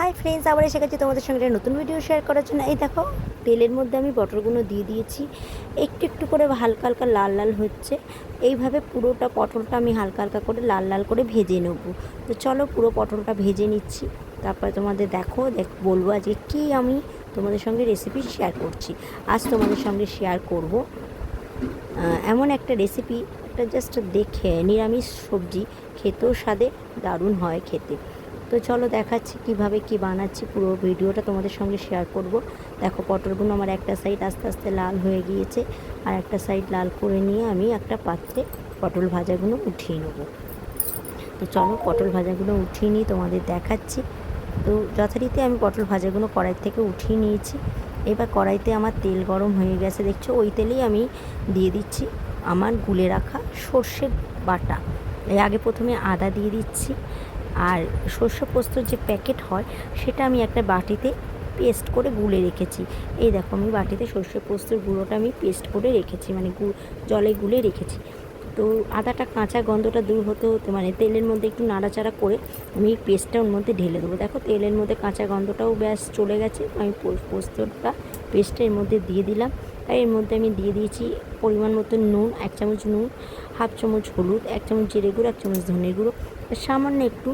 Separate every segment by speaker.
Speaker 1: Hi friends আবার এসে গেছি তোমাদের সঙ্গে একটা নতুন ভিডিও শেয়ার করার জন্য। এই দেখো, তেলের মধ্যে আমি পটলগুলো দিয়ে দিয়েছি। একটু একটু করে হালকা হালকা লাল লাল হচ্ছে। এইভাবে পুরোটা পটলটা আমি হালকা হালকা করে লাল লাল করে ভেজে নেব। তো চলো পুরো পটলটা ভেজে নিচ্ছি। তারপরে তোমাদের দেখো, দেখ, বলব আজকে কী আমি তোমাদের সঙ্গে রেসিপি শেয়ার করছি। আজ তোমাদের সঙ্গে শেয়ার করব এমন একটা রেসিপি একটা জাস্ট দেখে নিরামিষ সবজি, খেতেও স্বাদে দারুণ হয় খেতে। তো চলো দেখাচ্ছি কীভাবে কি বানাচ্ছি। পুরো ভিডিওটা তোমাদের সঙ্গে শেয়ার করব। দেখো, পটলগুলো আমার একটা সাইড আস্তে আস্তে লাল হয়ে গিয়েছে আর একটা সাইড লাল করে নিয়ে আমি একটা পাত্রে পটল ভাজাগুলো উঠিয়ে নেব। তো চলো, পটল ভাজাগুলো উঠিয়ে নিই তোমাদের দেখাচ্ছি। তো যথারীতি আমি পটল ভাজাগুলো কড়াই থেকে উঠিয়ে নিয়েছি। এবার কড়াইতে আমার তেল গরম হয়ে গেছে। দেখছ, ওই তেলেই আমি দিয়ে দিচ্ছি আমার গুলে রাখা সর্ষে বাটা। এই আগে প্রথমে আদা দিয়ে দিচ্ছি। আর সর্ষে পোস্তর যে প্যাকেট হয়, সেটা আমি একটা বাটিতে পেস্ট করে গুলে রেখেছি। এই দেখো আমি বাটিতে সর্ষে পোস্তর গুঁড়োটা আমি পেস্ট করে রেখেছি মানে জলে গুলে রেখেছি। তো আদাটা, কাঁচা গন্ধটা দূর হতে হতে মানে তেলের মধ্যে একটু নাড়াচাড়া করে আমি পেস্টটা ওর মধ্যে ঢেলে দেবো। দেখো তেলের মধ্যে কাঁচা গন্ধটাও ব্যাস চলে গেছে। আমি পোস্তটা পেস্টটা এর মধ্যে দিয়ে দিলাম। আর এর মধ্যে আমি দিয়ে দিয়েছি পরিমাণ মতো নুন, এক চামচ নুন, হাফ চামচ হলুদ, এক চামচ জিরে গুঁড়ো, এক চামচ ধনে গুঁড়ো, আর সামান্য একটু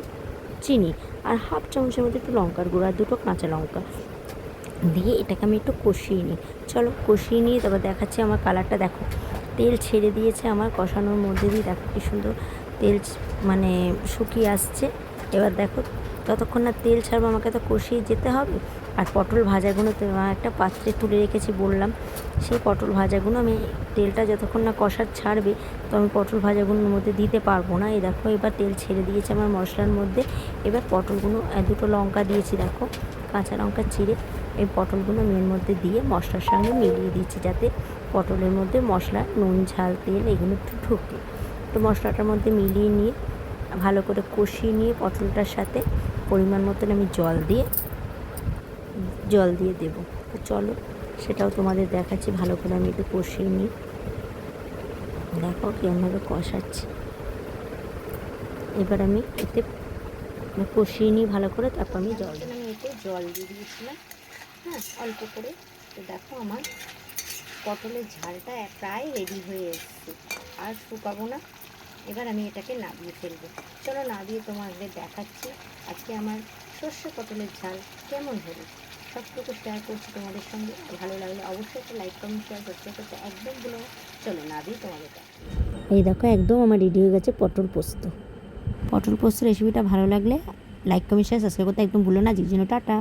Speaker 1: চিনি আর হাফ চামচের মধ্যে একটু লঙ্কার গুঁড়ো আর দুটো কাঁচা লঙ্কা। দিয়ে এটাকে আমি একটু কষিয়ে নিই। চলো কষিয়ে নিয়ে তারপর দেখাচ্ছি আমার কালারটা। দেখো তেল ছেড়ে দিয়েছে আমার কষানোর মধ্যে দিয়ে। দেখো কি সুন্দর তেল মানে শুকিয়ে আসছে। এবার দেখো ততক্ষণ না তেল ছাড়বো আমাকে তো কষিয়ে যেতে হবে। আর পটল ভাজাগুলো একটা পাত্রে তুলে রেখেছি বললাম। সেই পটল ভাজাগুলো আমি তেলটা যতক্ষণ না কষার ছাড়বে, তো আমি পটল ভাজাগুলোর মধ্যে দিতে পারব না। এই দেখো, এবার তেল ছেড়ে দিয়েছে আমার মশলার মধ্যে। এবার পটলগুলো দুটো লঙ্কা দিয়েছি, দেখো। কাঁচা লঙ্কা চিড়ে। এই পটলগুলো আমি এর মধ্যে দিয়ে মশলার সঙ্গে মিলিয়ে দিচ্ছি যাতে পটলের মধ্যে মশলা, নুন, ঝাল, তেল এগুলো একটু ঢুকে। তো মশলাটার মধ্যে মিলিয়ে নিয়ে, ভালো করে কষিয়ে নিয়ে পটলটার সাথে পরিমাণ মতন আমি জল দিয়ে জল দিয়ে দেবো। তো চলো, সেটাও তোমাদের দেখাচ্ছি, ভালো করে আমি একটু কষিয়ে নিই। দেখো কেমনভাবে কষাচ্ছি। এবার আমি এতে মানে কষিয়ে নিই ভালো করে তারপর আমি জল। আমি এতে জল দিয়ে দিয়েছিলাম হ্যাঁ অল্প করে। তো দেখো আমার পটলের ঝালটা প্রায় রেডি হয়ে এসছে। আর শুকাবো না। এবার আমি এটাকে নাবিয়ে ফেলব। চলো নাবিয়ে তোমাদের দেখাচ্ছি আজকে আমার সর্ষে পটলের ঝাল কেমন হলো। সবটুকু শেয়ার করছি তোমাদের সঙ্গে। ভালো লাগলে অবশ্যই একটা লাইক কমেন্ট শেয়ার করতে করতে একদম ভুলো না। চলো নাবিয়ে তোমাদের এই দেখো একদম আমার রেডি হয়ে গেছে পটল পোস্ত। পটল পোস্ত রেসিপিটা ভালো লাগলে লাইক কমেন্ট শেয়ার সাবস্ক্রাইব করতে একদম ভুলো না। যে জন্য টাটা।